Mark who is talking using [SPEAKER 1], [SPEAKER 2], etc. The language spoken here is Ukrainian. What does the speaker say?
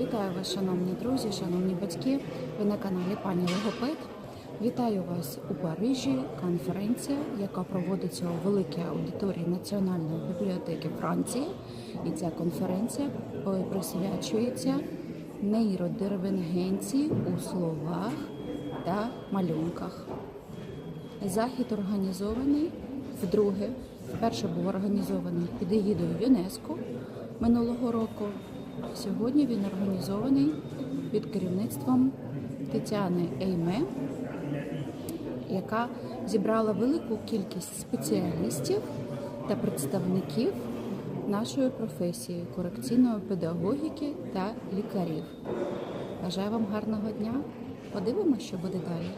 [SPEAKER 1] Вітаю вас, шановні друзі, шановні батьки. Ви на каналі Пані Логопед. Вітаю вас у Парижі. Конференція, яка проводиться у великій аудиторії Національної бібліотеки Франції. І ця конференція присвячується нейродервенгенції у словах та малюнках. Захід організований вдруге. Вперше був організований під егідою ЮНЕСКО минулого року. Сьогодні він організований під керівництвом Тетяни Ейме, яка зібрала велику кількість спеціалістів та представників нашої професії корекційної педагогіки та лікарів. Бажаю вам гарного дня. Подивимося, що буде далі.